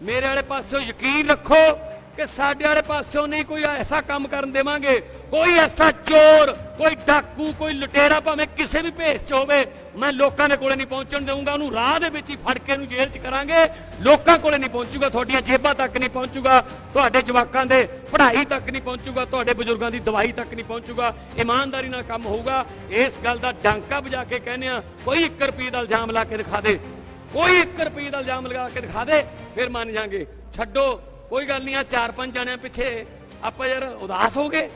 ਮੇਰੇ ਵਾਲੇ ਪਾਸਿਓਂ ਯਕੀਨ ਰੱਖੋ ਕਿ ਸਾਡੇ ਵਾਲੇ ਪਾਸਿਓਂ ਨਹੀਂ ਕੋਈ ਐਸਾ ਕੰਮ ਕਰਨ ਦੇਵਾਂਗੇ। ਕੋਈ ਐਸਾ ਚੋਰ, ਕੋਈ ਡਾਕੂ, ਕੋਈ ਲੁਟੇਰਾ ਭਾਵੇਂ ਕਿਸੇ ਵੀ ਭੇਸ 'ਚ ਹੋਵੇ, ਮੈਂ ਲੋਕਾਂ ਦੇ ਕੋਲੇ ਨਹੀਂ ਪਹੁੰਚਣ ਦੇਵਾਂਗਾ ਉਹਨੂੰ ਰਾਹ ਦੇ ਵਿੱਚ ਹੀ ਫੜ ਕੇ ਉਹਨੂੰ ਜੇਲ੍ਹ 'ਚ ਕਰਾਂਗੇ। ਲੋਕਾਂ ਕੋਲੇ ਨਹੀਂ ਪਹੁੰਚੂਗਾ, ਤੁਹਾਡੀਆਂ ਜੇਬਾਂ ਤੱਕ ਨਹੀਂ ਪਹੁੰਚੂਗਾ, ਤੁਹਾਡੇ ਜਵਾਕਾਂ ਦੇ ਪੜ੍ਹਾਈ ਤੱਕ ਨਹੀਂ ਪਹੁੰਚੂਗਾ, ਤੁਹਾਡੇ ਬਜ਼ੁਰਗਾਂ ਦੀ ਦਵਾਈ ਤੱਕ ਨਹੀਂ ਪਹੁੰਚੂਗਾ, ਇਮਾਨਦਾਰੀ ਨਾਲ ਕੰਮ ਹੋਊਗਾ। ਇਸ ਗੱਲ ਦਾ ਡਾਂਕਾ ਵਜਾ ਕੇ ਕਹਿੰਦੇ ਆ ਕੋਈ 1 ਰੁਪਏ ਦਾ ਇਲਜ਼ਾਮ ਲਾ ਕੇ ਦਿਖਾ ਦੇ। ਕੋਈ 1 ਰੁਪਏ ਦਾ ਇਲਜ਼ਾਮ ਲਗਾ ਕੇ ਦਿਖਾ ਦੇ, ਫਿਰ ਮੰਨ ਜਾਾਂਗੇ। ਛੱਡੋ, ਕੋਈ ਗੱਲ ਨਹੀਂ ਆ, ਚਾਰ ਪੰਜ ਜਣਿਆਂ ਪਿੱਛੇ ਆਪਾਂ ਯਾਰ ਉਦਾਸ ਹੋ ਗਏ।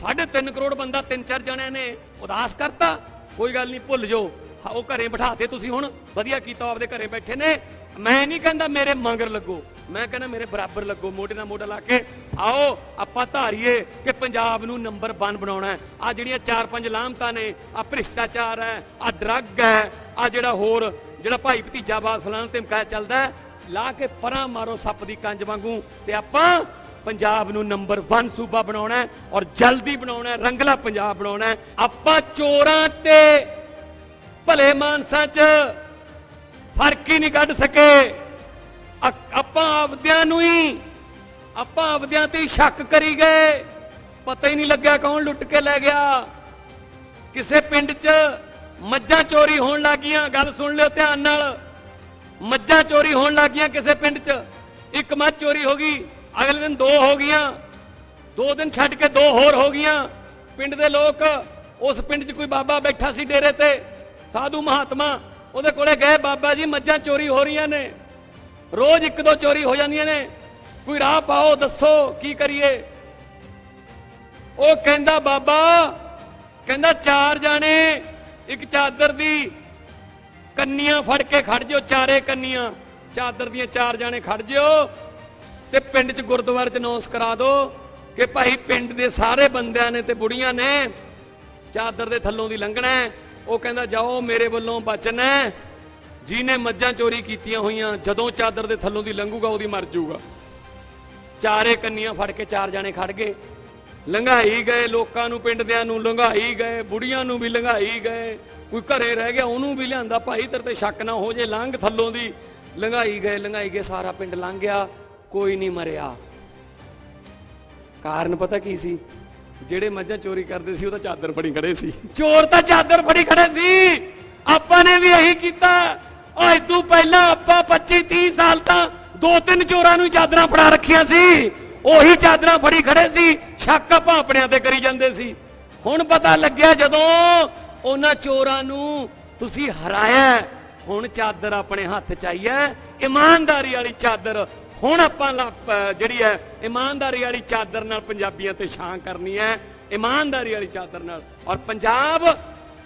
ਸਾਢੇ 3 ਕਰੋੜ ਬੰਦਾ, ਤਿੰਨ ਚਾਰ ਜਣਿਆਂ ਨੇ ਉਦਾਸ ਕਰਤਾ। ਕੋਈ ਗੱਲ ਨਹੀਂ, ਭੁੱਲ ਜਾਓ। ਉਹ ਘਰੇ ਬਿਠਾਤੇ ਤੁਸੀਂ ਹੁਣ। ਵਧੀਆ ਕੀਤਾ ਆਪਦੇ ਘਰੇ ਬੈਠੇ ਨੇ। ਮੈਂ ਨਹੀਂ ਕਹਿੰਦਾ ਮੇਰੇ ਮੰਗਰ ਲੱਗੋ। ਮੈਂ ਕਹਿੰਦਾ ਮੇਰੇ ਬਰਾਬਰ ਲੱਗੋ, ਮੋਢੇ ਨਾਲ ਮੋਢਾ ਲਾ ਕੇ। ਆਓ, ਆਪਾਂ ਧਾਰੀਏ ਕਿ ਪੰਜਾਬ ਨੂੰ ਨੰਬਰ 1 ਬਣਾਉਣਾ ਹੈ। ਆ ਜਿਹੜੀਆਂ ਚਾਰ ਪੰਜ ਲਾਮਤਾਂ ਨੇ ਆ ਭ੍ਰਿਸ਼ਟਾਚਾਰ ਹੈ ਆ ਡਰੱਗ ਹੈ ਆ ਜਿਹੜਾ ਹੋਰ ਜਿਹੜਾ ਭਾਈ ਭਤੀਜਾਵਾਦ ਫਲਾਣਾ ਧਮਕਾ ਚੱਲਦਾ ਲਾ ਕੇ ਪਰਾਂ ਮਾਰੋ ਸੱਪ ਦੀ ਕੰਜ ਵਾਂਗੂ ਤੇ ਆਪਾਂ ਪੰਜਾਬ ਨੂੰ ਨੰਬਰ 1 ਸੂਬਾ ਬਣਾਉਣਾ ਹੈ ਔਰ ਜਲਦੀ ਬਣਾਉਣਾ ਹੈ, ਰੰਗਲਾ ਪੰਜਾਬ ਬਣਾਉਣਾ ਹੈ। ਆਪਾਂ ਚੋਰਾਂ ਤੇ ਭਲੇ ਮਾਨਸਾਂ 'ਚ ਫ਼ਰਕ ਹੀ ਨਹੀਂ ਕੱਢ ਸਕੇ। ਆਪਾਂ ਆਪਦਿਆਂ ਨੂੰ ਹੀ, ਆਪਾਂ ਆਪਦਿਆਂ ਤੇ ਸ਼ੱਕ ਕਰੀ ਗਏ। ਪਤਾ ਹੀ ਨਹੀਂ ਲੱਗਿਆ ਕੌਣ ਲੁੱਟ ਕੇ ਲੈ ਗਿਆ। ਕਿਸੇ ਪਿੰਡ 'ਚ ਮੱਝਾਂ ਚੋਰੀ ਹੋਣ ਲੱਗੀਆਂ, ਗੱਲ ਸੁਣ ਲਿਓ ਧਿਆਨ ਨਾਲ। ਮੱਝਾਂ ਚੋਰੀ ਹੋਣ ਲੱਗੀਆਂ ਕਿਸੇ ਪਿੰਡ 'ਚ। ਇੱਕ ਮੱਝ ਚੋਰੀ ਹੋ ਗਈ, ਅਗਲੇ ਦਿਨ ਦੋ ਹੋ ਗਈਆਂ। ਦੋ ਦਿਨ ਛੱਡ ਕੇ ਦੋ ਹੋਰ ਹੋ ਗਈਆਂ। ਪਿੰਡ ਦੇ ਲੋਕ, ਉਸ ਪਿੰਡ 'ਚ ਕੋਈ ਬਾਬਾ ਬੈਠਾ ਸੀ ਡੇਰੇ ਤੇ, ਸਾਧੂ ਮਹਾਤਮਾ, ਉਹਦੇ ਕੋਲੇ ਗਏ, ਬਾਬਾ ਜੀ, ਮੱਝਾਂ ਚੋਰੀ ਹੋ ਰਹੀਆਂ ਨੇ। ਰੋਜ਼ ਇੱਕ ਦੋ ਚੋਰੀ ਹੋ ਜਾਂਦੀਆਂ ਨੇ। ਕੋਈ ਰਾਹ ਪਾਓ, ਦੱਸੋ, ਕੀ ਕਰੀਏ? ਉਹ ਕਹਿੰਦਾ, ਬਾਬਾ, ਕਹਿੰਦਾ, ਚਾਰ ਜਾਣੇ ਇੱਕ ਚਾਦਰ ਦੀ ਕੰਨੀਆਂ ਫੜ ਕੇ ਖੜ ਜਿਓ, ਚਾਰੇ ਕੰਨੀਆਂ। ਚਾਦਰ ਦੀਆਂ ਚਾਰ ਜਾਣੇ ਖੜ ਜਿਓ ਤੇ ਪਿੰਡ 'ਚ ਗੁਰਦੁਆਰੇ 'ਚ ਅਨਾਉਂਸ ਕਰਾ ਦਿਓ ਕਿ ਭਾਈ ਪਿੰਡ ਦੇ ਸਾਰੇ ਬੰਦਿਆਂ ਨੇ ਤੇ ਬੁੜੀਆਂ ਨੇ ਚਾਦਰ ਦੇ ਥੱਲੋਂ ਦੀ ਲੰਘਣਾ ਉਹ ਕਹਿੰਦਾ, ਜਾਓ, ਮੇਰੇ ਵੱਲੋਂ ਬਚਨ ਹੈ। ਜਿਹਨੇ ਮੱਝਾਂ ਚੋਰੀ ਕੀਤੀਆਂ ਹੋਈਆਂ, ਜਦੋਂ ਚਾਦਰ ਦੇ ਥੱਲੋਂ ਦੀ ਲੰਘੂਗਾ, ਉਹਦੀ ਮਰ ਜਾਊਗਾ। ਚਾਰੇ ਕੰਨੀਆਂ ਫੜ ਕੇ ਚਾਰ ਜਾਣੇ ਖੜ ਗਏ। ਲੰਘਾਈ ਗਏ, ਲੋਕਾਂ ਨੂੰ ਪਿੰਡ ਦਿਆਂ ਨੂੰ ਲੰਘਾਈ ਗਏ, ਬੁੜੀਆਂ ਨੂੰ ਵੀ ਲੰਘਾਈ ਗਏ। ਕੋਈ ਘਰੇ ਰਹਿ ਗਿਆ, ਉਹਨੂੰ ਵੀ ਲਿਆਂਦਾ। ਭਾਈ, ਤੇਰੇ ਤੇ ਸ਼ੱਕ ਨਾ ਹੋ ਜੇ, ਲੰਘ ਥੱਲੋਂ ਦੀ। ਲੰਘਾਈ ਗਏ ਲੰਘਾਈ ਗਏ, ਸਾਰਾ ਪਿੰਡ ਲੰਘ ਗਿਆ। ਕੋਈ ਨਹੀਂ ਮਰਿਆ। ਕਾਰਨ ਪਤਾ ਕੀ ਸੀ? ਜਿਹੜੇ ਮੱਝਾਂ ਚੋਰੀ ਕਰਦੇ ਸੀ, ਉਹ ਤਾਂ ਚਾਦਰ ਫੜੀ ਖੜੇ ਸੀ। ਚੋਰ ਤਾਂ ਚਾਦਰ ਫੜੀ ਖੜੇ ਸੀ। ਆਪਾਂ ਨੇ ਵੀ ਇਹੀ ਕੀਤਾ। ਓਏ ਤੂੰ ਪਹਿਲਾਂ ਆਪਾਂ 25 30 ਸਾਲ ਤਾਂ ਦੋ ਤਿੰਨ ਚੋਰਾਂ ਨੂੰ ਚਾਦਰਾਂ ਫੜਾ ਰੱਖੀਆਂ ਸੀ। ਉਹੀ ਚਾਦਰਾਂ ਫੜੀ ਖੜੇ ਸੀ, ਸ਼ੱਕ ਆਪਾਂ ਆਪਣਿਆਂ ਤੇ ਕਰੀ ਜਾਂਦੇ ਸੀ। ਹੁਣ ਪਤਾ ਲੱਗਿਆ ਜਦੋਂ ਉਹਨਾਂ ਚੋਰਾਂ ਨੂੰ ਤੁਸੀਂ ਹਰਾਇਆ ਹੁਣ ਚਾਦਰ ਆਪਣੇ ਹੱਥ ਚ ਆਈ ਹੈ। ਇਮਾਨਦਾਰੀ ਵਾਲੀ ਚਾਦਰ, ਹੁਣ ਆਪਾਂ ਜਿਹੜੀ ਹੈ, ਇਮਾਨਦਾਰੀ ਵਾਲੀ ਚਾਦਰ ਨਾਲ ਪੰਜਾਬੀਆਂ ਤੇ ਛਾਂ ਕਰਨੀ ਹੈ। ਇਮਾਨਦਾਰੀ ਵਾਲੀ ਚਾਦਰ ਨਾਲ। ਔਰ ਪੰਜਾਬ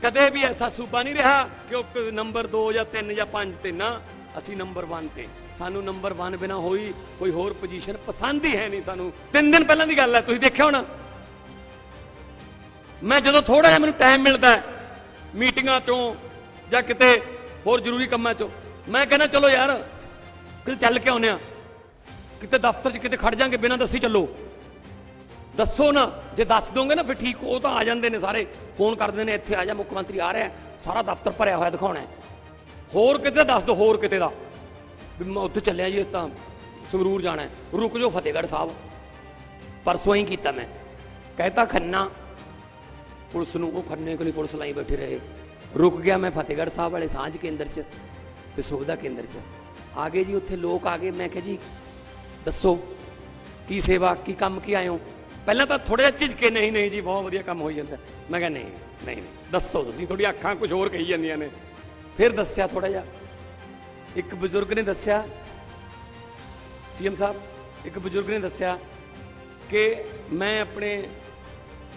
ਕਦੇ ਵੀ ਐਸਾ ਸੂਬਾ ਨਹੀਂ ਰਿਹਾ ਕਿ ਉਹ ਨੰਬਰ 2 ਜਾਂ 3 ਜਾਂ 5 ਤੇ ਨਾ, ਅਸੀਂ ਨੰਬਰ 1 ਤੇ। ਸਾਨੂੰ ਨੰਬਰ 1 ਬਿਨਾ ਹੋਈ ਕੋਈ ਹੋਰ ਪੋਜੀਸ਼ਨ ਪਸੰਦ ਹੀ ਹੈ ਨਹੀਂ ਸਾਨੂੰ। ਤਿੰਨ ਦਿਨ ਪਹਿਲਾਂ ਦੀ ਗੱਲ ਹੈ ਤੁਸੀਂ ਦੇਖਿਆ ਹੋਣਾ। ਮੈਂ ਜਦੋਂ ਥੋੜਾ ਜਿਹਾ ਮੈਨੂੰ ਟਾਈਮ ਮਿਲਦਾ ਹੈ, ਮੀਟਿੰਗਾਂ ਚੋਂ ਜਾਂ ਕਿਤੇ ਹੋਰ ਜ਼ਰੂਰੀ ਕੰਮਾਂ ਚੋਂ ਮੈਂ ਕਹਿੰਦਾ ਚਲੋ ਯਾਰ ਕਿਤੇ ਚੱਲ ਕੇ ਆਉਨੇ ਆ ਕਿਤੇ ਦਫ਼ਤਰ 'ਚ ਕਿਤੇ ਖੜ ਜਾਾਂਗੇ ਬਿਨਾਂ ਦੱਸੀ ਚੱਲੋ। ਦੱਸੋ ਨਾ ਜੇ ਦੱਸ ਦੋਗੇ ਨਾ ਫਿਰ ਠੀਕ ਉਹ ਤਾਂ ਆ ਜਾਂਦੇ ਨੇ ਸਾਰੇ। ਫੋਨ ਕਰਦੇ ਨੇ ਇੱਥੇ ਆ ਜਾ ਮੁੱਖ ਮੰਤਰੀ ਆ ਰਿਹਾ ਸਾਰਾ ਦਫ਼ਤਰ ਭਰਿਆ ਹੋਇਆ ਦਿਖਾਉਣਾ ਹੋਰ ਕਿਤੇ ਦੱਸ ਦੋ ਹੋਰ ਕਿਤੇ ਦਾ। ਵੀ ਮੈਂ ਉੱਥੇ ਚੱਲਿਆ ਜੀ ਇਸ ਤਾਂ ਸੰਗਰੂਰ ਜਾਣਾ ਹੈ। ਰੁਕ ਜਾਓ ਫਤਿਹਗੜ੍ਹ ਸਾਹਿਬ। ਪਰਸੋਂ ਹੀ ਕੀਤਾ ਮੈਂ। ਕਹਿਤਾ ਖੰਨਾ। ਪੁਲਿਸ ਨੂੰ ਉਹ ਖੰਨੇ ਕੋਲ ਪੁਲਿਸ ਲਾਈ ਬੈਠੇ ਰਹੇ। ਰੁਕ ਗਿਆ ਮੈਂ ਫਤਿਹਗੜ੍ਹ ਸਾਹਿਬ ਵਾਲੇ ਸਾਂਝ ਕੇਂਦਰ 'ਚ ਤੇ ਸੁਵਿਧਾ ਕੇਂਦਰ 'ਚ। ਆ ਗਏ ਜੀ ਉੱਥੇ ਲੋਕ ਆ ਗਏ। ਮੈਂ ਕਿਹਾ ਜੀ, ਦੱਸੋ, ਕੀ ਸੇਵਾ, ਕੀ ਕੰਮ, ਕੀ ਆਇਓ ਪਹਿਲਾਂ ਤਾਂ ਥੋੜਾ ਜਿਹਾ ਝਿਜਕੇ, ਨਹੀਂ ਨਹੀਂ ਜੀ, ਬਹੁਤ ਵਧੀਆ ਕੰਮ ਹੋਈ ਜਾਂਦਾ। ਮੈਂ ਕਿਹਾ ਨਹੀਂ ਨਹੀਂ ਨਹੀਂ। ਦੱਸੋ ਤੁਸੀਂ ਤੁਹਾਡੀ ਅੱਖਾਂ ਕੁਝ ਹੋਰ ਕਹੀ ਜਾਂਦੀਆਂ ਨੇ। ਫਿਰ ਦੱਸਿਆ ਥੋੜਾ ਜਿਹਾ। ਇੱਕ ਬਜ਼ੁਰਗ ਨੇ ਦੱਸਿਆ, ਸੀਐਮ ਸਾਹਿਬ, ਇੱਕ ਬਜ਼ੁਰਗ ਨੇ ਦੱਸਿਆ ਕਿ ਮੈਂ ਆਪਣੇ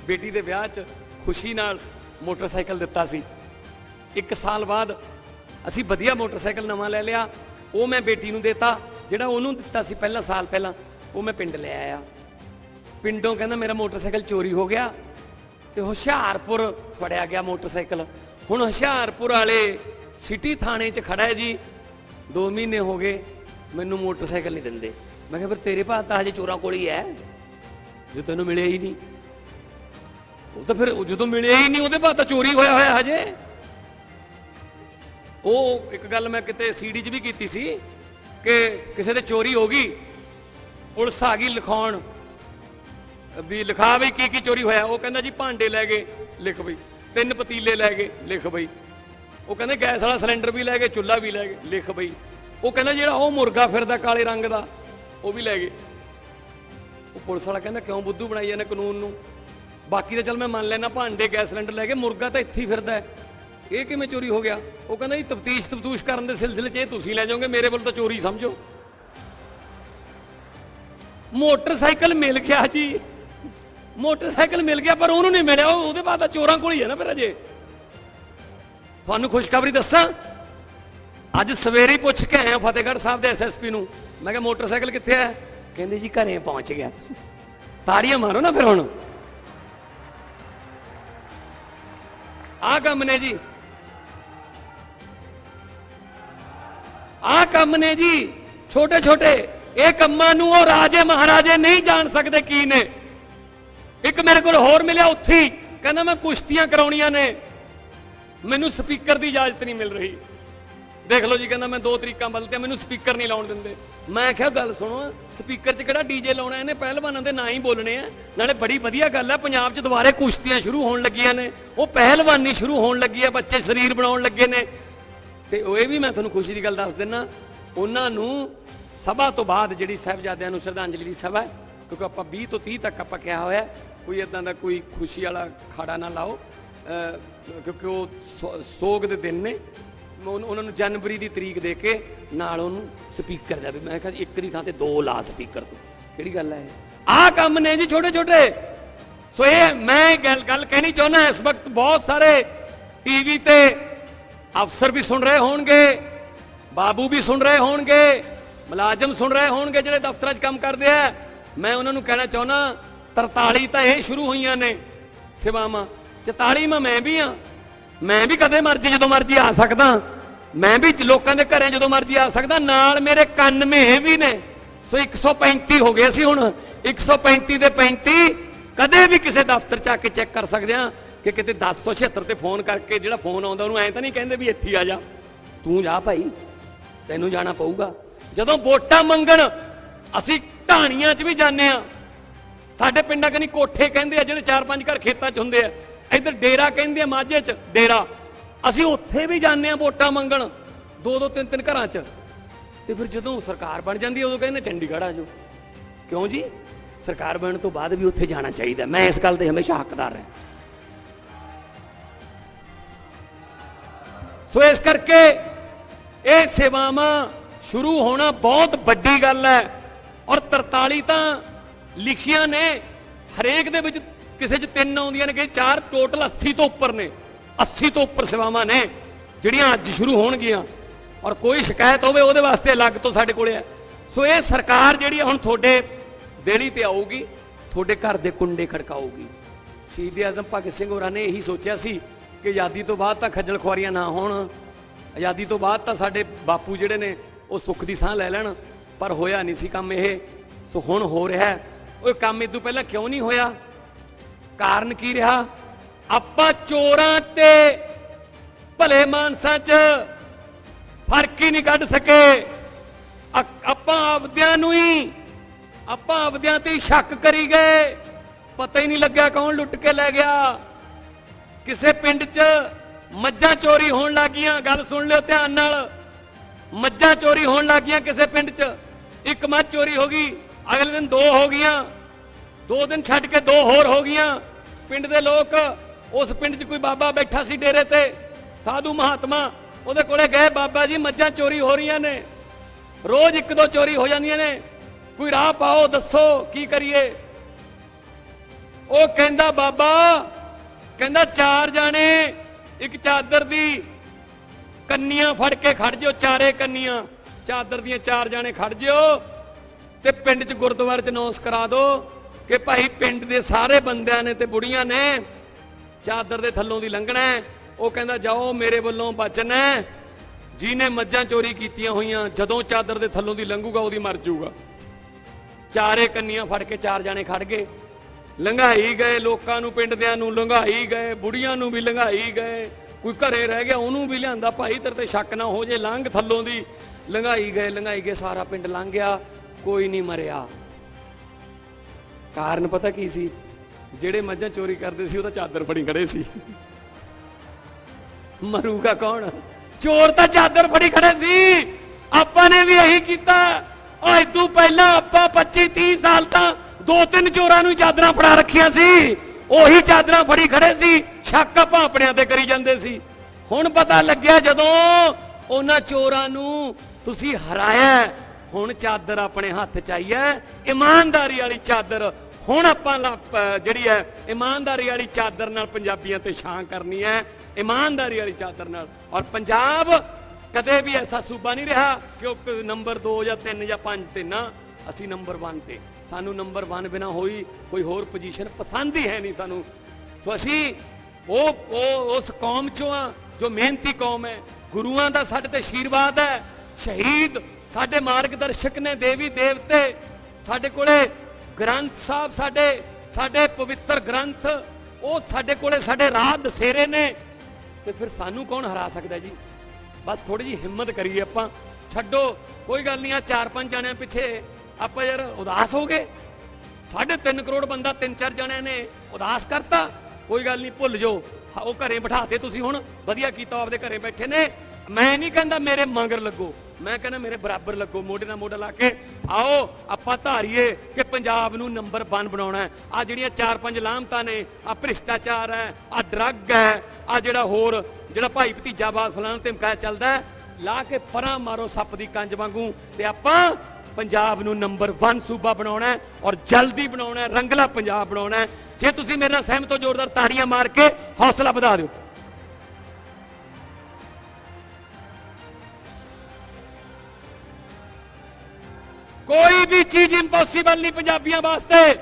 ਬੇਟੀ ਦੇ ਵਿਆਹ 'ਚ ਖੁਸ਼ੀ ਨਾਲ ਮੋਟਰਸਾਈਕਲ ਦਿੱਤਾ ਸੀ। ਇੱਕ ਸਾਲ ਬਾਅਦ ਅਸੀਂ ਵਧੀਆ ਮੋਟਰਸਾਈਕਲ ਨਵਾਂ ਲੈ ਲਿਆ, ਉਹ ਮੈਂ ਬੇਟੀ ਨੂੰ ਦਿੱਤਾ, ਜਿਹੜਾ ਉਹਨੂੰ ਦਿੱਤਾ ਸੀ ਪਹਿਲਾਂ ਸਾਲ ਪਹਿਲਾਂ, ਉਹ ਮੈਂ ਪਿੰਡ ਲੈ ਆਇਆ। ਪਿੰਡੋਂ ਕਹਿੰਦਾ ਮੇਰਾ ਮੋਟਰਸਾਈਕਲ ਚੋਰੀ ਹੋ ਗਿਆ ਤੇ ਹੁਸ਼ਿਆਰਪੁਰ ਫੜਿਆ ਗਿਆ ਮੋਟਰਸਾਈਕਲ। ਹੁਣ ਹੁਸ਼ਿਆਰਪੁਰ ਵਾਲੇ ਸਿਟੀ ਥਾਣੇ 'ਚ ਖੜਾ ਹੈ ਜੀ 2 ਮਹੀਨੇ ਹੋ ਗਏ, ਮੈਨੂੰ ਮੋਟਰਸਾਈਕਲ ਨਹੀਂ ਦਿੰਦੇ। ਮੈਂ ਕਿਹਾ, ਫਿਰ ਤੇਰੇ ਭਾਅ ਤਾਂ ਹਜੇ ਚੋਰਾਂ ਕੋਲ ਹੀ ਹੈ। ਜੋ ਤੈਨੂੰ ਮਿਲਿਆ ਹੀ ਨਹੀਂ। ਉਹ ਤਾਂ ਫਿਰ ਜਦੋਂ ਮਿਲਿਆ ਹੀ ਨਹੀਂ, ਉਹਦੇ ਭਾਅ ਤਾਂ ਚੋਰੀ ਹੋਇਆ ਹੋਇਆ ਹਜੇ। ਉਹ ਇੱਕ ਗੱਲ ਮੈਂ ਕਿਤੇ ਸੀਡੀ 'ਚ ਵੀ ਕੀਤੀ ਸੀ ਕਿ ਕਿਸੇ ਦੇ ਚੋਰੀ ਹੋ ਗਈ, ਪੁਲਿਸ ਆ ਗਈ ਲਿਖਾਉਣ। ਵੀ ਲਿਖਾ ਬਈ ਕੀ ਕੀ ਚੋਰੀ ਹੋਇਆ। ਉਹ ਕਹਿੰਦਾ ਜੀ ਭਾਂਡੇ ਲੈ ਗਏ, ਲਿਖ ਬਈ। ਤਿੰਨ ਪਤੀਲੇ ਲੈ ਗਏ, ਲਿਖ ਬਈ। ਉਹ ਕਹਿੰਦੇ ਗੈਸ ਵਾਲਾ ਸਿਲੰਡਰ ਵੀ ਲੈ ਗਏ, ਚੁੱਲ੍ਹਾ ਵੀ ਲੈ ਗਏ। ਲਿਖ ਬਈ। ਉਹ ਕਹਿੰਦਾ ਜਿਹੜਾ ਉਹ ਮੁਰਗਾ ਫਿਰਦਾ ਕਾਲੇ ਰੰਗ ਦਾ, ਉਹ ਵੀ ਲੈ ਗਏ। ਉਹ ਪੁਲਿਸ ਵਾਲਾ ਕਹਿੰਦਾ, ਕਿਉਂ ਬੁੱਧੂ ਬਣਾਈ ਜਾਂਦੇ ਕਾਨੂੰਨ ਨੂੰ? ਬਾਕੀ ਤਾਂ ਚੱਲ ਮੈਂ ਮੰਨ ਲੈਣਾ ਭਾਂਡੇ ਗੈਸ ਸਿਲੰਡਰ ਲੈ ਕੇ ਮੁਰਗਾ ਤਾਂ ਇੱਥੇ ਹੀ ਫਿਰਦਾ ਹੈ। ਇਹ ਕਿਵੇਂ ਚੋਰੀ ਹੋ ਗਿਆ? ਉਹ ਕਹਿੰਦਾ ਜੀ ਤਫਤੀਸ਼ ਤਫਤੂਸ਼ ਕਰਨ ਦੇ ਸਿਲਸਿਲੇ 'ਚ ਇਹ ਤੁਸੀਂ ਲੈ ਜਾਓਗੇ, ਮੇਰੇ ਵੱਲ ਤਾਂ ਚੋਰੀ ਸਮਝੋ। ਮੋਟਰਸਾਈਕਲ ਮਿਲ ਗਿਆ ਜੀ। ਮੋਟਰਸਾਈਕਲ ਮਿਲ ਗਿਆ, ਪਰ ਉਹਨੂੰ ਨਹੀਂ ਮਿਲਿਆ। ਉਹਦੇ ਬਾਅਦ ਤਾਂ ਚੋਰਾਂ ਕੋਲ ਹੀ ਹੈ ਨਾ ਫਿਰ ਅਜੇ। ਤੁਹਾਨੂੰ ਖੁਸ਼ਖਬਰੀ ਦੱਸਾਂ? ਅੱਜ ਸਵੇਰੇ ਹੀ ਪੁੱਛ ਕੇ ਆਇਆ ਫਤਿਹਗੜ੍ਹ ਸਾਹਿਬ ਦੇ ਐਸਐਸਪੀ ਨੂੰ। ਮੈਂ ਕਿਹਾ, ਮੋਟਰਸਾਈਕਲ ਕਿੱਥੇ ਹੈ? ਕਹਿੰਦੇ ਜੀ, ਘਰੇ ਪਹੁੰਚ ਗਿਆ। ਤਾੜੀਆਂ ਮਾਰੋ ਨਾ ਫਿਰ ਹੁਣ। ਆਹ ਕੰਮ ਨੇ ਜੀ। ਆਹ ਕੰਮ ਨੇ ਜੀ। ਛੋਟੇ ਛੋਟੇ ਇਹ ਕੰਮਾਂ ਨੂੰ ਉਹ ਰਾਜੇ ਮਹਾਰਾਜੇ ਨਹੀਂ ਜਾਣ ਸਕਦੇ ਕੀ ਨੇ। ਇੱਕ ਮੇਰੇ ਕੋਲ ਹੋਰ ਮਿਲਿਆ ਉੱਥੇ ਕਹਿੰਦਾ, ਮੈਂ ਕੁਸ਼ਤੀਆਂ ਕਰਾਉਣੀਆਂ ਨੇ। ਮੈਨੂੰ ਸਪੀਕਰ ਦੀ ਇਜਾਜ਼ਤ ਨਹੀਂ ਮਿਲ ਰਹੀ। ਦੇਖ ਲਓ ਜੀ, ਕਹਿੰਦਾ ਮੈਂ ਦੋ ਤਰੀਕਾਂ ਬਦਲਤੇ ਮੈਨੂੰ ਸਪੀਕਰ ਨਹੀਂ ਲਾਉਣ ਦਿੰਦੇ। ਮੈਂ ਕਿਹਾ, ਗੱਲ ਸੁਣੋ, ਸਪੀਕਰ 'ਚ ਕਿਹੜਾ ਡੀਜੇ ਲਾਉਣਾ, ਇਹਨੇ ਪਹਿਲਵਾਨਾਂ ਦੇ ਨਾਂ ਹੀ ਬੋਲਣੇ ਆ। ਨਾਲੇ ਬੜੀ ਵਧੀਆ ਗੱਲ ਹੈ ਪੰਜਾਬ 'ਚ ਦੁਬਾਰੇ ਕੁਸ਼ਤੀਆਂ ਸ਼ੁਰੂ ਹੋਣ ਲੱਗੀਆਂ ਨੇ। ਉਹ ਪਹਿਲਵਾਨੀ ਸ਼ੁਰੂ ਹੋਣ ਲੱਗੀ ਹੈ ਬੱਚੇ ਸਰੀਰ ਬਣਾਉਣ ਲੱਗੇ ਨੇ। ਤੇ ਉਹ ਇਹ ਵੀ ਮੈਂ ਤੁਹਾਨੂੰ ਖੁਸ਼ੀ ਦੀ ਗੱਲ ਦੱਸ ਦਿੰਨਾ, ਉਹਨਾਂ ਨੂੰ ਸਭਾ ਤੋਂ ਬਾਅਦ ਜਿਹੜੀ ਸਾਹਿਬਜ਼ਾਦਿਆਂ ਨੂੰ ਸ਼ਰਧਾਂਜਲੀ ਦੀ ਸਭਾ ਕਿਉਂਕਿ ਆਪਾਂ 20 ਤੋਂ 30 ਤੱਕ ਆਪਾਂ ਕਿਹਾ ਹੋਇਆ ਕੋਈ ਇਦਾਂ ਦਾ ਕੋਈ ਖੁਸ਼ੀ ਵਾਲਾ ਖਾੜਾ ਨਾ ਲਾਓ। ਕਿਉਂਕਿ ਉਹ ਸੋ- ਸੋਗ ਦੇ ਦਿਨ ਨੇ। ਉਹਨੂੰ- ਉਹਨਾਂ ਨੂੰ ਜਨਵਰੀ ਦੀ ਤਰੀਕ ਦੇ ਕੇ ਨਾਲ ਉਹਨੂੰ ਸਪੀਕਰ ਦਾ ਵੀ ਮੈਂ ਕਿਹਾ ਇੱਕ ਦੀ ਥਾਂ ਤੇ ਦੋ ਲਾ ਸਪੀਕਰ ਤੋਂ। ਕਿਹੜੀ ਗੱਲ ਹੈ ਆਹ ਕੰਮ ਨੇ ਜੀ ਛੋਟੇ ਛੋਟੇ। ਸੋ ਇਹ ਮੈਂ ਗੱਲ ਗੱਲ ਕਹਿਣੀ ਚਾਹੁੰਦਾ ਇਸ ਵਕਤ ਬਹੁਤ ਸਾਰੇ ਟੀਵੀ ਤੇ ਅਫਸਰ ਵੀ ਸੁਣ ਰਹੇ ਹੋਣਗੇ, ਬਾਬੂ ਵੀ ਸੁਣ ਰਹੇ ਹੋਣਗੇ, ਮੁਲਾਜ਼ਮ ਸੁਣ ਰਹੇ ਹੋਣਗੇ ਜਿਹੜੇ ਦਫ਼ਤਰਾਂ 'ਚ ਕੰਮ ਕਰਦੇ ਆ। ਮੈਂ ਉਹਨਾਂ ਨੂੰ ਕਹਿਣਾ ਚਾਹੁੰਦਾ 43 ਤਾਂ ਇਹ ਸ਼ੁਰੂ ਹੋਈਆਂ ਨੇ ਸੇਵਾਵਾਂ। 44 ਮੈਂ ਮੈਂ ਵੀ ਆ ਮੈਂ ਵੀ ਕਦੇ ਮਰਜ਼ੀ ਜਦੋਂ ਮਰਜ਼ੀ ਆ ਸਕਦਾ। ਮੈਂ ਵੀ ਲੋਕਾਂ ਦੇ ਘਰੇ ਜਦੋਂ ਮਰਜ਼ੀ ਆ ਸਕਦਾ। ਨਾਲ ਮੇਰੇ 91 ਵੀ ਨੇ। ਸੋ 135 ਹੋ ਗਏ ਸੀ ਹੁਣ। 135 ਦੇ 35 ਕਦੇ ਵੀ ਕਿਸੇ ਦਫ਼ਤਰ ਚ ਆ ਕੇ ਚੈੱਕ ਕਰ ਸਕਦੇ ਆ ਕਿ ਕਿਤੇ 1076 ਤੇ ਫੋਨ ਕਰਕੇ ਜਿਹੜਾ ਫੋਨ ਆਉਂਦਾ ਉਹਨੂੰ ਐਂ ਤਾਂ ਨਹੀਂ ਕਹਿੰਦੇ ਵੀ ਇੱਥੇ ਆ ਜਾ। ਤੂੰ ਜਾ ਭਾਈ। ਤੈਨੂੰ ਜਾਣਾ ਪਊਗਾ। ਜਦੋਂ ਵੋਟਾਂ ਮੰਗਣ, ਅਸੀਂ ਢਾਣੀਆਂ 'ਚ ਵੀ ਜਾਂਦੇ ਆ ਸਾਡੇ ਪਿੰਡਾਂ ਕਨੀ ਕੋਠੇ ਕਹਿੰਦੇ ਆ ਜਿਹੜੇ ਚਾਰ ਪੰਜ ਘਰ ਖੇਤਾਂ 'ਚ ਹੁੰਦੇ ਆ। ਇੱਧਰ ਡੇਰਾ ਕਹਿੰਦੇ ਆ ਮਾਝੇ 'ਚ, ਡੇਰਾ। ਅਸੀਂ ਉੱਥੇ ਵੀ ਜਾਂਦੇ ਆ ਵੋਟਾਂ ਮੰਗਣ, ਦੋ ਦੋ ਤਿੰਨ ਤਿੰਨ ਘਰਾਂ 'ਚ। ਤੇ ਫਿਰ ਜਦੋਂ ਸਰਕਾਰ ਬਣ ਜਾਂਦੀ ਉਦੋਂ ਕਹਿੰਦੇ ਚੰਡੀਗੜ੍ਹ ਆ ਜਾਓ। ਕਿਉਂ ਜੀ? ਸਰਕਾਰ ਬਣਨ ਤੋਂ ਬਾਅਦ ਵੀ ਉੱਥੇ ਜਾਣਾ ਚਾਹੀਦਾ। ਮੈਂ ਇਸ ਗੱਲ ਦੇ ਹਮੇਸ਼ਾ ਹੱਕਦਾਰ ਹਾਂ। ਸੋ ਇਸ ਕਰਕੇ ਇਹ ਸੇਵਾਵਾਂ ਸ਼ੁਰੂ ਹੋਣਾ ਬਹੁਤ ਵੱਡੀ ਗੱਲ ਹੈ। ਔਰ 43 ਤਾਂ ਲਿਖੀਆਂ ਨੇ, ਹਰੇਕ ਦੇ ਵਿੱਚ ਕਿਸੇ 'ਚ ਤਿੰਨ ਆਉਂਦੀਆਂ ਨੇ ਕਿ ਚਾਰ ਟੋਟਲ 80 ਤੋਂ ਉੱਪਰ ਨੇ। 80 ਤੋਂ ਉੱਪਰ ਸੇਵਾਵਾਂ ਨੇ, ਜਿਹੜੀਆਂ ਅੱਜ ਸ਼ੁਰੂ ਹੋਣਗੀਆਂ। ਔਰ ਕੋਈ ਸ਼ਿਕਾਇਤ ਹੋਵੇ, ਉਹਦੇ ਵਾਸਤੇ ਅਲੱਗ ਤੋਂ ਸਾਡੇ ਕੋਲੇ ਹੈ। ਸੋ ਇਹ ਸਰਕਾਰ ਜਿਹੜੀ ਹੈ, ਹੁਣ ਤੁਹਾਡੇ ਦੇਲੀ ਤੇ ਆਊਗੀ, ਤੁਹਾਡੇ ਘਰ ਦੇ ਕੁੰਡੇ ਖੜਕਾਊਗੀ। ਸ਼ਹੀਦ ਆਜ਼ਮ ਭਗਤ ਸਿੰਘ ਹੋਰਾਂ ਨੇ ਇਹੀ ਸੋਚਿਆ ਸੀ ਕਿ ਆਜ਼ਾਦੀ ਤੋਂ ਬਾਅਦ ਤਾਂ ਖੱਜਲ ਖੁਆਰੀਆਂ ਨਾ ਹੋਣ। ਆਜ਼ਾਦੀ ਤੋਂ ਬਾਅਦ ਤਾਂ ਸਾਡੇ ਬਾਪੂ ਜਿਹੜੇ ਨੇ, ਉਹ ਸੁੱਖ ਦੀ ਸਾਹ ਲੈ ਲੈਣ, ਪਰ ਹੋਇਆ ਨਹੀਂ ਸੀ ਕੰਮ ਇਹ। ਸੋ ਹੁਣ ਹੋ ਰਿਹਾ ਉਹ ਕੰਮ ਇਹ ਤੋਂ ਪਹਿਲਾਂ ਕਿਉਂ ਨਹੀਂ ਹੋਇਆ? ਕਾਰਨ ਕੀ ਰਿਹਾ? ਆਪਾਂ ਚੋਰਾਂ ਤੇ ਭਲੇ ਮਾਨਸਾਂ 'ਚ ਫ਼ਰਕ ਹੀ ਨਹੀਂ ਕੱਢ ਸਕੇ। ਆਪਾਂ ਆਪਦਿਆਂ ਨੂੰ ਹੀ, ਆਪਾਂ ਆਪਦਿਆਂ ਤੇ ਹੀ ਸ਼ੱਕ ਕਰੀ ਗਏ। ਪਤਾ ਹੀ ਨਹੀਂ ਲੱਗਿਆ ਕੌਣ ਲੁੱਟ ਕੇ ਲੈ ਗਿਆ। ਕਿਸੇ ਪਿੰਡ 'ਚ ਮੱਝਾਂ ਚੋਰੀ ਹੋਣ ਲੱਗੀਆਂ। ਗੱਲ ਸੁਣ ਲਿਓ ਧਿਆਨ ਨਾਲ। ਮੱਝਾਂ ਚੋਰੀ ਹੋਣ ਲੱਗੀਆਂ ਕਿਸੇ ਪਿੰਡ 'ਚ। ਇੱਕ ਮੱਝ ਚੋਰੀ ਹੋ ਗਈ, ਅਗਲੇ ਦਿਨ ਦੋ ਹੋ ਗਈਆਂ। ਦੋ ਦਿਨ ਛੱਡ ਕੇ ਦੋ ਹੋਰ ਹੋ ਗਈਆਂ। ਪਿੰਡ ਦੇ ਲੋਕ ਉਸ ਪਿੰਡ 'ਚ ਕੋਈ ਬਾਬਾ ਬੈਠਾ ਸੀ ਡੇਰੇ ਤੇ। ਸਾਧੂ ਮਹਾਤਮਾ, ਉਹਦੇ ਕੋਲੇ ਗਏ, ਬਾਬਾ ਜੀ, ਮੱਝਾਂ ਚੋਰੀ ਹੋ ਰਹੀਆਂ ਨੇ। ਰੋਜ਼ ਇੱਕ ਦੋ ਚੋਰੀ ਹੋ ਜਾਂਦੀਆਂ ਨੇ। ਕੋਈ ਰਾਹ ਪਾਓ, ਦੱਸੋ ਕੀ ਕਰੀਏ। ਉਹ ਕਹਿੰਦਾ, ਬਾਬਾ, ਕਹਿੰਦਾ ਚਾਰ ਜਾਣੇ ਇੱਕ ਚਾਦਰ ਦੀ ਕੰਨੀਆਂ ਫੜ ਕੇ ਖੜ ਜਿਓ, ਚਾਰੇ ਕੰਨੀਆਂ। ਚਾਦਰ ਦੀਆਂ ਚਾਰ ਜਾਣੇ ਖੜ ਜਿਓ ਤੇ ਪਿੰਡ 'ਚ ਗੁਰਦੁਆਰੇ 'ਚ ਅਨਾਉਂਸ ਕਰਾ ਦਿਓ ਕਿ ਭਾਈ ਪਿੰਡ ਦੇ ਸਾਰੇ ਬੰਦਿਆਂ ਨੇ ਤੇ ਬੁੜੀਆਂ ਨੇ ਚਾਦਰ ਦੇ ਥੱਲੋਂ ਦੀ ਲੰਘਣਾ ਉਹ ਕਹਿੰਦਾ, ਜਾਓ, ਮੇਰੇ ਵੱਲੋਂ ਬਚਨ ਹੈ। ਜਿਹਨੇ ਮੱਝਾਂ ਚੋਰੀ ਕੀਤੀਆਂ ਹੋਈਆਂ, ਜਦੋਂ ਚਾਦਰ ਦੇ ਥੱਲੋਂ ਦੀ ਲੰਘੂਗਾ, ਉਹਦੀ ਮਰ ਜਾਊਗਾ। ਚਾਰੇ ਕੰਨੀਆਂ ਫੜ ਕੇ ਚਾਰ ਜਾਣੇ ਖੜ ਗਏ। ਲੰਘਾਈ ਗਏ, ਲੋਕਾਂ ਨੂੰ ਪਿੰਡ ਦਿਆਂ ਨੂੰ ਲੰਘਾਈ ਗਏ, ਬੁੜੀਆਂ ਨੂੰ ਵੀ ਲੰਘਾਈ ਗਏ। ਕੋਈ ਘਰੇ ਰਹਿ ਗਿਆ, ਉਹਨੂੰ ਵੀ ਲਿਆਂਦਾ। ਭਾਈ, ਤੇਰੇ ਤੇ ਸ਼ੱਕ ਨਾ ਹੋ ਜੇ, ਲੰਘ ਥੱਲੋਂ ਦੀ। ਲੰਘਾਈ ਗਏ ਲੰਘਾਈ ਗਏ, ਸਾਰਾ ਪਿੰਡ ਲੰਘ ਗਿਆ। ਕੋਈ ਨਹੀਂ ਮਰਿਆ। ਕਾਰਨ ਪਤਾ ਕੀ ਸੀ? ਜਿਹੜੇ ਮੱਝਾਂ ਚੋਰੀ ਕਰਦੇ ਸੀ ਉਹਦਾ ਚਾਦਰ ਫੜੀ ਖੜੇ ਸੀ। ਮਰੂਗਾ ਕੌਣ? ਚੋਰ ਤਾਂ ਚਾਦਰ ਫੜੀ ਖੜੇ ਸੀ। ਆਪਾਂ ਨੇ ਵੀ ਇਹੀ ਕੀਤਾ। ਅੱਜ ਤੋਂ ਪਹਿਲਾਂ ਆਪਾਂ 25 30 ਸਾਲ ਤਾਂ ਦੋ ਤਿੰਨ ਚੋਰਾਂ ਨੂੰ ਚਾਦਰਾਂ ਫੜਾ ਰੱਖੀਆਂ ਸੀ। ਉਹੀ ਚਾਦਰਾਂ ਫੜੀ ਖੜੇ ਸੀ। ਸ਼ੱਕ ਆਪਾਂ ਆਪਣਿਆਂ ਤੇ ਕਰੀ ਜਾਂਦੇ ਸੀ। ਹੁਣ ਪਤਾ ਲੱਗਿਆ ਜਦੋਂ ਉਹਨਾਂ ਚੋਰਾਂ ਨੂੰ ਤੁਸੀਂ ਹਰਾਇਆ। ਹੁਣ ਚਾਦਰ ਆਪਣੇ ਹੱਥ ਚ ਆਈ ਹੈ। ਇਮਾਨਦਾਰੀ ਵਾਲੀ ਚਾਦਰ। ਹੁਣ ਆਪਾਂ ਜਿਹੜੀ ਹੈ, ਇਮਾਨਦਾਰੀ ਵਾਲੀ ਚਾਦਰ ਨਾਲ ਪੰਜਾਬੀਆਂ ਤੇ ਛਾਂ ਕਰਨੀ ਹੈ। ਇਮਾਨਦਾਰੀ ਵਾਲੀ ਚਾਦਰ ਨਾਲ। ਔਰ ਪੰਜਾਬ ਕਦੇ ਵੀ ਐਸਾ ਸੂਬਾ ਨਹੀਂ ਰਿਹਾ ਕਿ ਉਹ ਨੰਬਰ 2 ਜਾਂ 3 ਜਾਂ 5 ਤੇ ਨਾ ਅਸੀਂ ਨੰਬਰ 1 ਤੇ। ਸਾਨੂੰ ਨੰਬਰ 1 ਬਿਨਾ ਹੋਈ ਕੋਈ ਹੋਰ ਪੋਜੀਸ਼ਨ ਪਸੰਦ ਹੀ ਹੈ ਨਹੀਂ ਸਾਨੂੰ। ਸੋ ਅਸੀਂ ਉਹ ਉਹ ਉਸ ਕੌਮ ਚੋਂ ਆ, ਜੋ ਮਿਹਨਤੀ ਕੌਮ ਹੈ। ਗੁਰੂਆਂ ਦਾ ਸਾਡੇ ਤੇ ਆਸ਼ੀਰਵਾਦ ਹੈ। ਸ਼ਹੀਦ ਸਾਡੇ ਮਾਰਗਦਰਸ਼ਕ ਨੇ ਦੇਵੀ ਦੇਵਤੇ, ਸਾਡੇ ਕੋਲੇ ਗ੍ਰੰਥ ਸਾਹਿਬ, ਸਾਡੇ ਸਾਡੇ ਪਵਿੱਤਰ ਗ੍ਰੰਥ, ਉਹ ਸਾਡੇ ਕੋਲੇ ਸਾਡੇ ਰਾਹ ਦਸੇਰੇ ਨੇ। ਤੇ ਫਿਰ ਸਾਨੂੰ ਕੌਣ ਹਰਾ ਸਕਦਾ ਜੀ? ਬਸ ਥੋੜੀ ਜੀ ਹਿੰਮਤ ਕਰੀਏ ਆਪਾਂ। ਛੱਡੋ, ਕੋਈ ਗੱਲ ਨਹੀਂ ਆ ਚਾਰ ਪੰਜ ਜਣਿਆਂ ਪਿੱਛੇ ਆਪਾਂ ਯਾਰ ਉਦਾਸ ਹੋ ਗਏ। ਸਾਢੇ 3 ਕਰੋੜ ਬੰਦਾ ਤਿੰਨ ਚਾਰ ਜਣਿਆਂ ਨੇ ਉਦਾਸ ਕਰਤਾ। ਕੋਈ ਗੱਲ ਨਹੀਂ, ਭੁੱਲ ਜਾਓ। ਉਹ ਘਰੇ ਬਿਠਾਤੇ ਤੁਸੀਂ ਹੁਣ। ਵਧੀਆ ਕੀਤਾ ਆਪਦੇ ਘਰੇ ਬੈਠੇ ਨੇ। ਮੈਂ ਨਹੀਂ ਕਹਿੰਦਾ ਮੇਰੇ ਮੰਗਰ ਲੱਗੋ। ਮੈਂ ਕਹਿੰਦਾ ਮੇਰੇ ਬਰਾਬਰ ਲੱਗੋ ਮੋਢੇ ਨਾਲ ਮੋਢਾ ਲਾ ਕੇ। ਆਓ ਆਪਾਂ ਧਾਰੀਏ ਕਿ ਪੰਜਾਬ ਨੂੰ ਨੰਬਰ 1 ਬਣਾਉਣਾ ਹੈ। ਆ ਜਿਹੜੀਆਂ ਚਾਰ ਪੰਜ ਲਾਮਤਾਂ ਨੇ ਆ ਭ੍ਰਿਸ਼ਟਾਚਾਰ ਹੈ ਆ ਡਰੱਗ ਹੈ ਆ ਜਿਹੜਾ ਹੋਰ ਜਿਹੜਾ ਭਾਈ ਭਤੀਜਾਵਾਦ ਫਲਾਣ ਤੇ ਮਕਾਇਆ ਚੱਲਦਾ ਹੈ, ਲਾ ਕੇ ਪਰਾਂ ਮਾਰੋ ਸੱਪ ਦੀ ਕੰਜ ਵਾਂਗੂ ਤੇ ਆਪਾਂ ਪੰਜਾਬ ਨੂੰ ਨੰਬਰ 1 ਸੂਬਾ ਬਣਾਉਣਾ ਔਰ ਜਲਦੀ ਬਣਾਉਣਾ ਰੰਗਲਾ ਪੰਜਾਬ ਬਣਾਉਣਾ ਜੇ ਤੁਸੀਂ ਮੇਰੇ ਨਾਲ ਸਹਿਮਤ ਹੋ ਜ਼ੋਰਦਾਰ ਤਾੜੀਆਂ ਮਾਰ ਕੇ ਹੌਸਲਾ ਵਧਾ ਦਿਓ। ਕੋਈ ਵੀ ਚੀਜ਼ ਇੰਪੋਸੀਬਲ ਨਹੀਂ ਪੰਜਾਬੀਆਂ ਵਾਸਤੇ।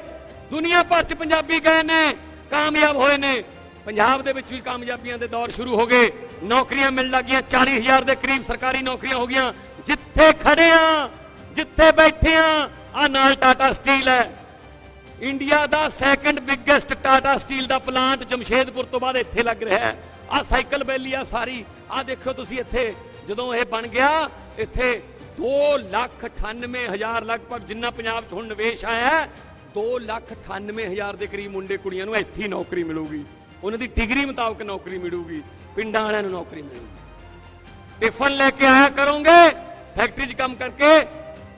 ਦੁਨੀਆ ਭਰ ਚ ਪੰਜਾਬੀ ਗਏ ਨੇ, ਕਾਮਯਾਬ ਹੋਏ ਨੇ। ਪੰਜਾਬ ਦੇ ਵਿੱਚ ਵੀ ਕਾਮਯਾਬੀਆਂ ਦੇ ਦੌਰ ਸ਼ੁਰੂ ਹੋ ਗਏ। ਨੌਕਰੀਆਂ ਮਿਲਣ ਲੱਗੀਆਂ 40000 ਦੇ ਕਰੀਬ ਸਰਕਾਰੀ ਨੌਕਰੀਆਂ ਹੋ ਗਈਆਂ। ਜਿੱਥੇ ਖੜੇ ਆ, ਜਿੱਥੇ ਬੈਠੇ ਆ ਆ ਨਾਲ ਟਾਟਾ ਸਟੀਲ ਹੈ। ਇੰਡੀਆ ਦਾ ਸੈਕੰਡ ਬਿਗੇਸਟ ਟਾਟਾ ਸਟੀਲ ਦਾ ਪਲਾਂਟ ਜਮਸ਼ੇਦਪੁਰ ਤੋਂ ਬਾਅਦ ਇੱਥੇ ਲੱਗ ਰਿਹਾ ਹੈ। ਆ ਸਾਈਕਲ ਵੈਲੀ ਆ ਸਾਰੀ। ਆ ਦੇਖੋ ਤੁਸੀਂ ਇੱਥੇ, ਜਦੋਂ ਇਹ ਬਣ ਗਿਆ, ਇੱਥੇ 2 ਲੱਖ 98 ਹਜ਼ਾਰ ਲਗਭਗ ਜਿੰਨਾ ਪੰਜਾਬ 'ਚ ਹੁਣ ਨਿਵੇਸ਼ ਆਇਆ ਹੈ 2 ਲੱਖ 98 ਹਜ਼ਾਰ ਦੇ ਕਰੀਬ ਮੁੰਡੇ ਕੁੜੀਆਂ ਨੂੰ ਇੱਥੇ ਨੌਕਰੀ ਮਿਲੂਗੀ ਉਹਨਾਂ ਦੀ ਡਿਗਰੀ ਮੁਤਾਬਕ ਨੌਕਰੀ ਮਿਲੂਗੀ ਪਿੰਡਾਂ ਵਾਲਿਆਂ ਨੂੰ ਨੌਕਰੀ ਮਿਲੂਗੀ ਟਿਫਨ ਲੈ ਕੇ ਆਇਆ ਕਰੋਗੇ ਫੈਕਟਰੀ 'ਚ ਕੰਮ ਕਰਕੇ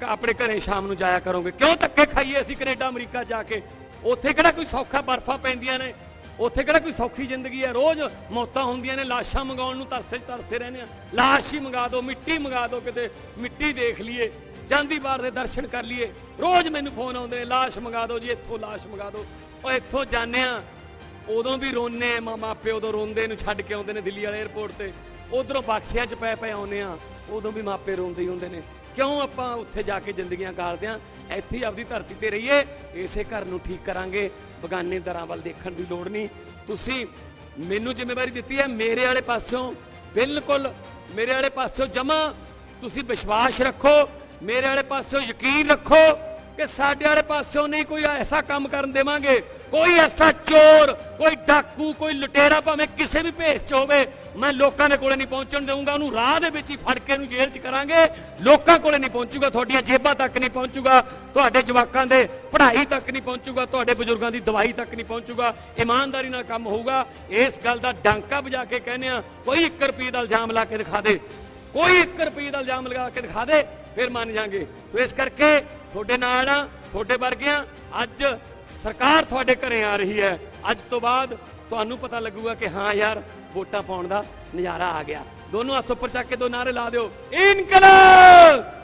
ਆਪਣੇ ਘਰੇ ਸ਼ਾਮ ਨੂੰ ਜਾਇਆ ਕਰੋਗੇ ਕਿਉਂ ਧੱਕੇ ਖਾਈਏ ਅਸੀਂ ਕੈਨੇਡਾ ਅਮਰੀਕਾ ਜਾ ਕੇ ਉੱਥੇ ਕਿਹੜਾ ਕੋਈ ਸੌਖਾ ਬਰਫਾਂ ਪੈਂਦੀਆਂ ਨੇ ਉੱਥੇ ਕਿਹੜਾ ਕੋਈ ਸੌਖੀ ਜ਼ਿੰਦਗੀ ਹੈ? ਰੋਜ਼ ਮੌਤਾਂ ਹੁੰਦੀਆਂ ਨੇ, ਲਾਸ਼ਾਂ ਮੰਗਾਉਣ ਨੂੰ ਤਰਸੇ ਤਰਸੇ ਰਹਿੰਦੇ ਆ। ਲਾਸ਼ ਹੀ ਮੰਗਾ ਦਿਓ, ਮਿੱਟੀ ਮੰਗਾ ਦਿਓ ਕਿਤੇ, ਮਿੱਟੀ ਦੇਖ ਲਈਏ, ਜਾਂਦੀ ਬਾਰ ਦੇ ਦਰਸ਼ਨ ਕਰ ਲਈਏ। ਰੋਜ਼ ਮੈਨੂੰ ਫੋਨ ਆਉਂਦੇ ਲਾਸ਼ ਮੰਗਾ ਦਿਓ ਜੀ, ਇੱਥੋਂ ਲਾਸ਼ ਮੰਗਾ ਦਿਓ। ਉਹ ਇੱਥੋਂ ਜਾਂਦੇ ਆ, ਉਦੋਂ ਵੀ ਰੋਨੇ ਮਾਂ ਮਾਪੇ ਉਦੋਂ ਰੋਂਦੇ ਨੂੰ ਛੱਡ ਕੇ ਆਉਂਦੇ ਨੇ ਦਿੱਲੀ ਵਾਲੇ 에ਅਰਪੋਰਟ ਤੇ। ਉਧਰੋਂ ਬਕਸਿਆਂ 'ਚ ਪੈ ਪਏ ਆਉਂਦੇ ਆ, ਉਦੋਂ ਵੀ ਮਾਪੇ ਰੋਂਦੇ ਹੀ ਹੁੰਦੇ ਨੇ। ਕਿਉਂ ਆਪਾਂ ਉੱਥੇ ਜਾ ਕੇ ਜ਼ਿੰਦਗੀਆਂ ਗਾਲਦੇ ਆ? ਇੱਥੇ ਹੀ ਆਪਦੀ ਧਰਤੀ ਤੇ ਰਹੀਏ, ਇਸੇ ਘਰ ਨੂੰ ਠੀਕ ਕਰਾਂਗੇ। ਬਗਾਨੇ ਦਰਾਂ ਵੱਲ ਦੇਖਣ ਦੀ ਲੋੜ ਨਹੀਂ। ਤੁਸੀਂ ਮੈਨੂੰ ਜ਼ਿੰਮੇਵਾਰੀ ਦਿੱਤੀ ਹੈ, ਮੇਰੇ ਵਾਲੇ ਪਾਸਿਓਂ ਬਿਲਕੁਲ ਮੇਰੇ ਵਾਲੇ ਪਾਸਿਓਂ ਜਮਾ ਤੁਸੀਂ ਵਿਸ਼ਵਾਸ ਰੱਖੋ, ਮੇਰੇ ਵਾਲੇ ਪਾਸਿਓਂ ਯਕੀਨ ਰੱਖੋ ਕਿ ਸਾਡੇ ਵਾਲੇ ਪਾਸਿਓਂ ਨਹੀਂ ਕੋਈ ਐਸਾ ਕੰਮ ਕਰਨ ਦੇਵਾਂਗੇ ਕੋਈ ਐਸਾ ਚੋਰ, ਕੋਈ ਡਾਕੂ, ਕੋਈ ਲੁਟੇਰਾ ਭਾਵੇਂ ਕਿਸੇ ਵੀ ਭੇਸ ਚ ਹੋਵੇ, ਮੈਂ ਲੋਕਾਂ ਦੇ ਕੋਲੇ ਨਹੀਂ ਪਹੁੰਚਣ ਦੇਵਾਂਗਾ ਉਹਨੂੰ ਰਾਹ ਦੇ ਵਿੱਚ ਹੀ ਫੜ ਕੇ ਉਹਨੂੰ ਜੇਲ੍ਹ 'ਚ ਕਰਾਂਗੇ। ਲੋਕਾਂ ਕੋਲੇ ਨਹੀਂ ਪਹੁੰਚੂਗਾ, ਤੁਹਾਡੀਆਂ ਜੇਬਾਂ ਤੱਕ ਨਹੀਂ ਪਹੁੰਚੂਗਾ, ਤੁਹਾਡੇ ਜਵਾਕਾਂ ਦੇ ਪੜ੍ਹਾਈ ਤੱਕ ਨਹੀਂ ਪਹੁੰਚੂਗਾ, ਤੁਹਾਡੇ ਬਜ਼ੁਰਗਾਂ ਦੀ ਦਵਾਈ ਤੱਕ ਨਹੀਂ ਪਹੁੰਚੂਗਾ, ਇਮਾਨਦਾਰੀ ਨਾਲ ਕੰਮ ਹੋਊਗਾ। ਇਸ ਗੱਲ ਦਾ ਡਾਂਕਾ ਵਜਾ ਕੇ ਕਹਿੰਦੇ ਆ ਕੋਈ 1 ਰੁਪਏ ਦਾ ਇਲਜ਼ਾਮ ਲਾ ਕੇ ਦਿਖਾ ਦੇ। ਕੋਈ 1 ਰੁਪਏ ਦਾ ਇਲਜ਼ਾਮ ਲਗਾ ਕੇ ਦਿਖਾ ਦੇ, ਫਿਰ ਮੰਨ ਜਾਾਂਗੇ। ਸੋ ਇਸ ਕਰਕੇ ਤੁਹਾਡੇ ਨਾਲ ਆ, ਤੁਹਾਡੇ ਵਰਗਿਆਂ, ਅੱਜ ਸਰਕਾਰ ਤੁਹਾਡੇ ਘਰੇ ਆ ਰਹੀ ਹੈ। ਅੱਜ ਤੋਂ ਬਾਅਦ ਤੁਹਾਨੂੰ ਪਤਾ ਲੱਗੂਗਾ ਕਿ ਹਾਂ ਯਾਰ, ਵੋਟਾਂ ਪਾਉਣ ਦਾ ਨਜ਼ਾਰਾ ਆ ਗਿਆ। ਦੋਨੋਂ ਹੱਥ ਉੱਪਰ ਚੱਕ ਕੇ ਦੋ ਨਾਰੇ ਲਾ ਦਿਓ। ਇਨਕਲਾਬ!